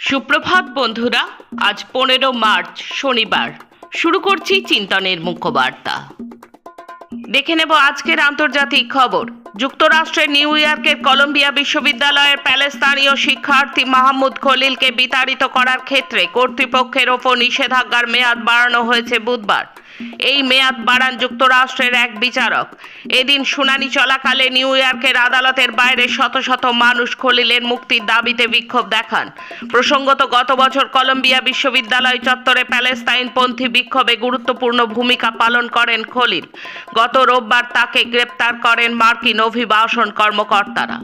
সুপ্রভাত বন্ধুরা, আজ পনেরো মার্চ, শনিবার। শুরু করছি চিন্তনের মুখ্যবার্তা। দেখে নেব আজকের আন্তর্জাতিক খবর। যুক্তরাষ্ট্রের নিউ ইয়র্কের কলম্বিয়া বিশ্ববিদ্যালয়ের প্যালেস্তানীয় শিক্ষার্থী মাহমুদ খলিলকে বিতাড়িত করার ক্ষেত্রে কর্তৃপক্ষের ওপর নিষেধাজ্ঞার মেয়াদ বাড়ানো হয়েছে বুধবার। এই মেয়াদ বাড়ান যুক্তরাষ্ট্রের এক বিচারক। এদিন শুনানি চলাকালে নিউ ইয়র্কের আদালতের বাইরে শত শত মানুষ খলিলের মুক্তির দাবিতে বিক্ষোভ দেখান। প্রসঙ্গত, গত বছর কলম্বিয়া বিশ্ববিদ্যালয় চত্বরে প্যালেস্তাইনপন্থী বিক্ষোভে গুরুত্বপূর্ণ ভূমিকা পালন করেন খলিল। গত রোববার তাকে গ্রেপ্তার করেন মার্কিন অভিবাসন কর্মকর্তারা।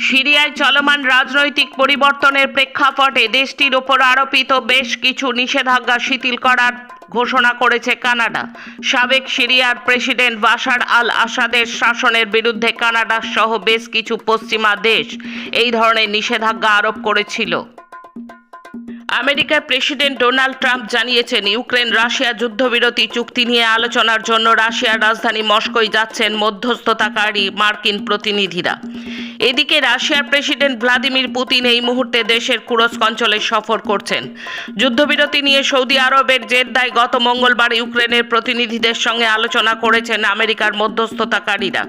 সিরিয়ায় চলমান রাজনৈতিক পরিবর্তনের প্রেক্ষাপটে দেশটির ওপর আরোপিত বেশ কিছু নিষেধাজ্ঞা শিথিল করার ঘোষণা করেছে কানাডা। সাবেক সিরিয়ার প্রেসিডেন্ট বাশার আল আসাদের শাসনের বিরুদ্ধে কানাডা সহ বেশ কিছু পশ্চিমা দেশ এই ধরনের নিষেধাজ্ঞা আরোপ করেছিল। আমেরিকার প্রেসিডেন্ট ডোনাল্ড ট্রাম্প জানিয়েছেন, ইউক্রেন রাশিয়া যুদ্ধবিরতি চুক্তি নিয়ে আলোচনার জন্য রাশিয়ার রাজধানী মস্কোয় যাচ্ছেন মধ্যস্থতাকারী মার্কিন প্রতিনিধিরা। এদিকে রাশিয়ার প্রেসিডেন্ট ভ্লাদিমির পুতিন এই মুহূর্তে দেশের কুরস্ক অঞ্চলে সফর করছেন। যুদ্ধবিরতি নিয়ে সৌদি আরবের জেদ্দায় গত মঙ্গলবার ইউক্রেনের প্রতিনিধিদের সঙ্গে আলোচনা করেছেন আমেরিকার মধ্যস্থতাকারীরা।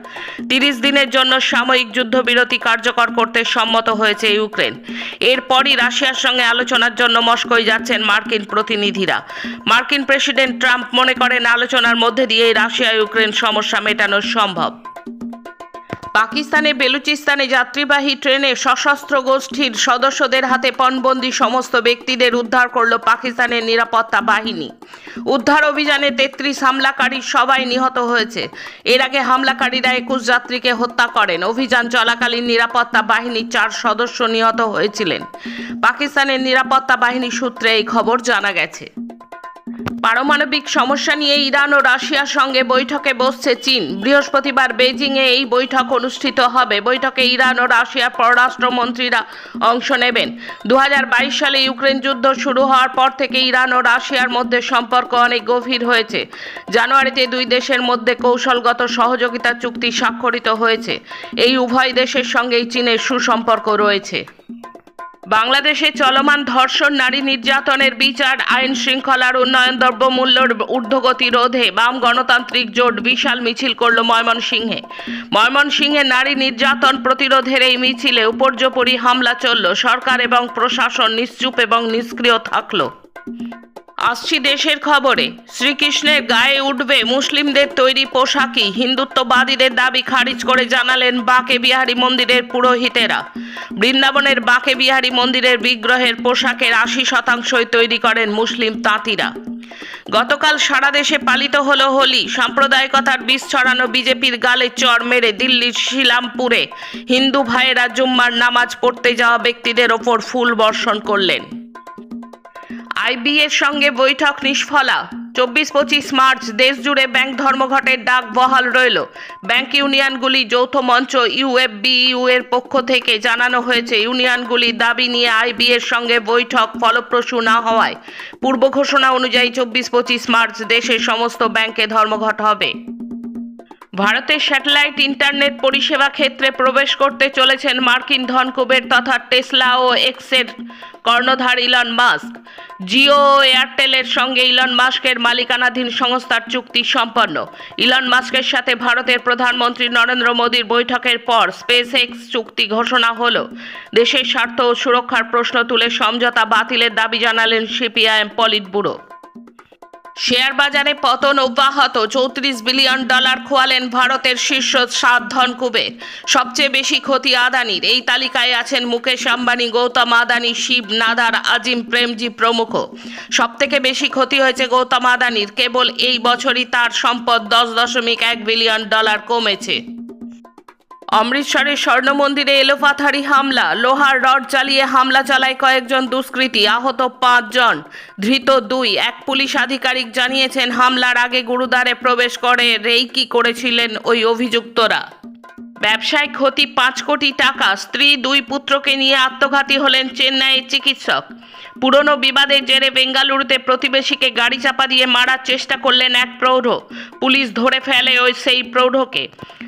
তিরিশ দিনের জন্য সাময়িক যুদ্ধবিরতি কার্যকর করতে সম্মত হয়েছে ইউক্রেন। এরপরই রাশিয়ার সঙ্গে আলোচনার জন্য মস্কোয় যাচ্ছেন মার্কিন প্রতিনিধিরা। মার্কিন প্রেসিডেন্ট ট্রাম্প মনে করেন, আলোচনার মধ্যে দিয়ে রাশিয়া ইউক্রেন সমস্যা মেটানো সম্ভব। পাকিস্তানে বেলুচিস্তানে যাত্রীবাহী ট্রেনে সশস্ত্র গোষ্ঠীর সদস্যদের হাতে পণবন্দি সমস্ত ব্যক্তিদের উদ্ধার করল পাকিস্তানের নিরাপত্তা বাহিনী। উদ্ধার অভিযানে তেত্রিশ হামলাকারী সবাই নিহত হয়েছে। এর আগে হামলাকারীরা একুশ যাত্রীকে হত্যা করেন। অভিযান চলাকালীন নিরাপত্তা বাহিনীর চার সদস্য নিহত হয়েছিলেন। পাকিস্তানের নিরাপত্তা বাহিনী সূত্রে এই খবর জানা গেছে। পারমাণবিক সমস্যা নিয়ে ইরান ও রাশিয়ার সঙ্গে বৈঠকে বসছে চীন। বৃহস্পতিবার বেজিংয়ে এই বৈঠক অনুষ্ঠিত হবে। বৈঠকে ইরান ও রাশিয়ার পররাষ্ট্রমন্ত্রীরা অংশ নেবেন। দু হাজার বাইশ সালে ইউক্রেন যুদ্ধ শুরু হওয়ার পর থেকে ইরান ও রাশিয়ার মধ্যে সম্পর্ক অনেক গভীর হয়েছে। জানুয়ারিতে দুই দেশের মধ্যে কৌশলগত সহযোগিতা চুক্তি স্বাক্ষরিত হয়েছে। এই উভয় দেশের সঙ্গেই চীনের সুসম্পর্ক রয়েছে। বাংলাদেশে চলমান ধর্ষণ নারী নির্যাতনের বিচার, আইন শৃঙ্খলার উন্নয়ন দ্রব্যমূল্যর ঊর্ধ্বগতি রোধে বাম গণতান্ত্রিক জোট বিশাল মিছিল করল ময়মনসিংহে। ময়মনসিংহে নারী নির্যাতন প্রতিরোধের এই মিছিলে উপর্যপরি হামলা চলল। সরকার এবং প্রশাসন নিশ্চুপ এবং নিষ্ক্রিয় থাকল। আসছি দেশের খবরে। শ্রীকৃষ্ণের গায়ে উঠবে মুসলিমদের তৈরি পোশাকই। হিন্দুত্ববাদীদের দাবি খারিজ করে জানালেন বাঁকে বিহারী মন্দিরের পুরোহিতেরা। বৃন্দাবনের বাঁকে বিহারি মন্দিরের বিগ্রহের পোশাকের আশি শতাংশই তৈরি করেন মুসলিম তাঁতিরা। গতকাল সারা দেশে পালিত হলো হোলি। সাম্প্রদায়িকতার বিষ ছড়ানো বিজেপির গালে চড় মেরে দিল্লির শিলামপুরে হিন্দু ভাইয়েরা জুম্মার নামাজ পড়তে যাওয়া ব্যক্তিদের ওপর ফুল বর্ষণ করলেন। আইবিএর সঙ্গে বৈঠক নিষ্ফলা। চব্বিশ পঁচিশ মার্চ দেশ জুড়ে ব্যাংক ধর্মঘটের ডাক বহাল রইল। ব্যাংক ইউনিয়নগুলি যৌথ মঞ্চ ইউএফবিইউ এর পক্ষ থেকে জানানো হয়েছে ইউনিয়নগুলির দাবি নিয়ে আইবিএর সঙ্গে বৈঠক ফলপ্রসূ না হওয়ায়। পূর্ব ঘোষণা অনুযায়ী চব্বিশ পঁচিশ মার্চ দেশের সমস্ত ব্যাংকে ধর্মঘট হবে। ভারতের স্যাটেলাইট ইন্টারনেট পরিষেবা ক্ষেত্রে প্রবেশ করতে চলেছেন মার্কিন ধনকুবের তথা টেসলা ও এক্সের কর্ণধার ইলন মাস্ক। জিও ও এয়ারটেলের সঙ্গে ইলন মাস্কের মালিকানাধীন সংস্থার চুক্তি সম্পন্ন। ইলন মাস্কের সাথে ভারতের প্রধানমন্ত্রী নরেন্দ্র মোদীর বৈঠকের পর স্পেস এক্স চুক্তি ঘোষণা হলো। দেশের স্বার্থ ও সুরক্ষার প্রশ্ন তুলে সমঝোতা বাতিলের দাবি জানালেন সিপিআইএম পলিট ব্যুরো শেয়ার বাজারে পতন অব্যাহত। চৌত্রিশ বিলিয়ন ডলার খোয়ালেন ভারতের শীর্ষ সাত ধনকুবের সবচেয়ে বেশি ক্ষতি আদানির। এই তালিকায় আছেন মুকেশ আম্বানি, গৌতম আদানি, শিব নাদার, আজিম প্রেমজি প্রমুখ। সব থেকে বেশি ক্ষতি হয়েছে গৌতম আদানির। কেবল এই বছরই তার সম্পদ দশ দশমিক এক বিলিয়ন ডলার কমেছে। অমৃতসরের স্বর্ণ মন্দিরে এলোপাথারি হামলা। লোহার রড চালিয়ে হামলা চালায় কয়েকজন দুষ্কৃতী, আহত পাঁচজন। ধৃত দুই, এক পুলিশ আধিকারিক জানিয়েছেন, হামলার আগে গুরুদ্বারে প্রবেশ করে রেইকি করেছিলেন ওই অভিযুক্তরা। ব্যবসায় ক্ষতি পাঁচ কোটি টাকা, স্ত্রী দুই পুত্রকে নিয়ে আত্মঘাতী হলেন চেন্নাইয়ের চিকিৎসক। পুরনো বিবাদের জেরে বেঙ্গালুরুতে প্রতিবেশীকে গাড়ি চাপা দিয়ে মারার চেষ্টা করলেন এক প্রৌঢ়। পুলিশ ধরে ফেলে ওই সেই প্রৌঢ়কে।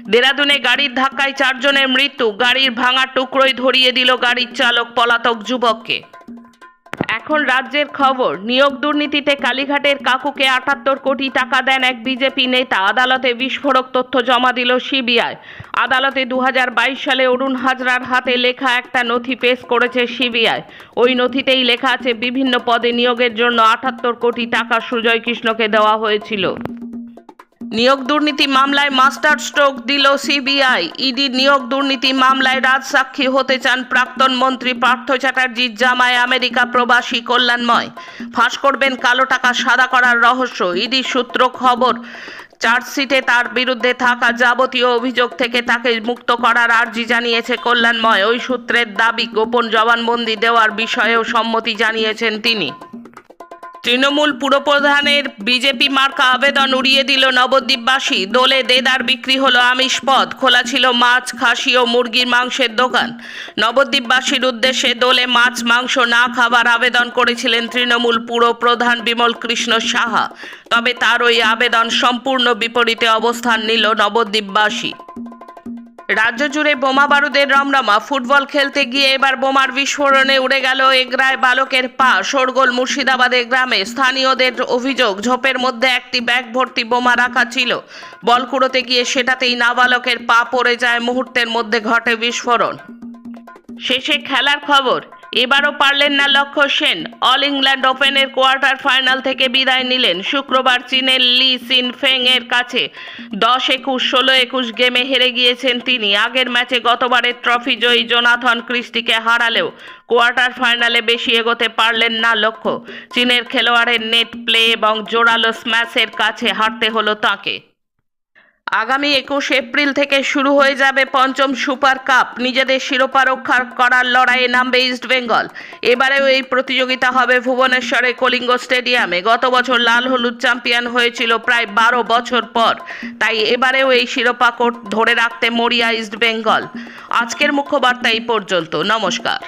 দেরাদুনে গাড়ির ধাক্কায় চারজনের মৃত্যু, গাড়ির ভাঙা টুকরোই ধরিয়ে দিল গাড়ির চালক পলাতক যুবককে। এখন রাজ্যের খবর, নিয়োগ দুর্নীতিতে কালীঘাটের কাকুকে আটাত্তর কোটি টাকা দেন এক বিজেপি নেতা। আদালতে বিস্ফোরক তথ্য জমা দিল সিবিআই। আদালতে দু হাজার বাইশ সালে অরুণ হাজরার হাতে লেখা একটা নথি পেশ করেছে সিবিআই। ওই নথিতেই লেখা আছে, বিভিন্ন পদে নিয়োগের জন্য আটাত্তর কোটি টাকা সুজয় কৃষ্ণকে দেওয়া হয়েছিল। নিয়োগ দুর্নীতি মামলায় মাস্টার স্ট্রোক দিল সিবিআই। ইডি নিয়োগ দুর্নীতি মামলায় রাজসাক্ষী হতে চান প্রাক্তন মন্ত্রী পার্থ চ্যাটার্জির জামায় আমেরিকা প্রবাসী কল্যাণময়। ফাঁস করবেন কালো টাকা, সাদা করার রহস্য। ইডি সূত্র খবর, চার্জশিটে তার বিরুদ্ধে থাকা যাবতীয় অভিযোগ থেকে তাকে মুক্ত করার আর্জি জানিয়েছে কল্যাণময়। ওই সূত্রের দাবি, গোপন জবানবন্দি দেওয়ার বিষয়েও সম্মতি জানিয়েছেন তিনি। তৃণমূল পুরপ্রধানের বিজেপি মার্কা আবেদন উড়িয়ে দিল নবদ্বীপবাসী। দোলে দেদার বিক্রি হলো আমিষ পদ, খোলা ছিল মাছ, খাসি ও মুরগির মাংসের দোকান। নবদ্বীপবাসীর উদ্দেশ্যে দোলে মাছ, মাংস না খাবার আবেদন করেছিলেন তৃণমূল পুরপ্রধান বিমল কৃষ্ণ সাহা। তবে তার ওই আবেদন সম্পূর্ণ বিপরীতে অবস্থান নিল নবদ্বীপবাসী। রাজ্য জুড়ে বোমা বারুদের রমরমা। ফুটবল খেলতে গিয়ে এবার বোমার বিস্ফোরণে উড়ে গেল এগরায় বালকের পা। শোরগোল মুর্শিদাবাদের গ্রামে স্থানীয়দের অভিযোগ, ঝোপের মধ্যে একটি ব্যাগ ভর্তি বোমা রাখা ছিল। বল কুড়োতে গিয়ে সেটাতেই নাবালকের পা পড়ে যায়, মুহূর্তের মধ্যে ঘটে বিস্ফোরণ। শেষে খেলার খবর। এবারও পারলেন না লক্ষ্য সেন। অল ইংল্যান্ড ওপেনের কোয়ার্টার ফাইনাল থেকে বিদায় নিলেন শুক্রবার চীনের লি সিন ফেং এর কাছে। দশ একুশ, ষোলো একুশ গেমে হেরে গিয়েছেন তিনি। আগের ম্যাচে গতবারের ট্রফি জয়ী জোনাথন ক্রিস্টিকে হারালেও কোয়ার্টার ফাইনালে বেশি এগোতে পারলেন না লক্ষ্য। চীনের খেলোয়াড়ের নেট প্লে এবং জোরালো স্ম্যাশের কাছে হারতে হলো তাকে। আগামী একুশ এপ্রিল থেকে শুরু হয়ে যাবে পঞ্চম সুপার কাপ। নিজেদের শিরোপা রক্ষা করার লড়াইয়ে নামবে ইস্টবেঙ্গল এবারেও এই প্রতিযোগিতা হবে ভুবনেশ্বরে কলিঙ্গ স্টেডিয়ামে। গত বছর লাল হলুদ চ্যাম্পিয়ন হয়েছিল প্রায় বারো বছর পর। তাই এবারেও এই শিরোপা কোট ধরে রাখতে মরিয়া ইস্টবেঙ্গল আজকের মুখ্য বার্তা এই পর্যন্ত। নমস্কার।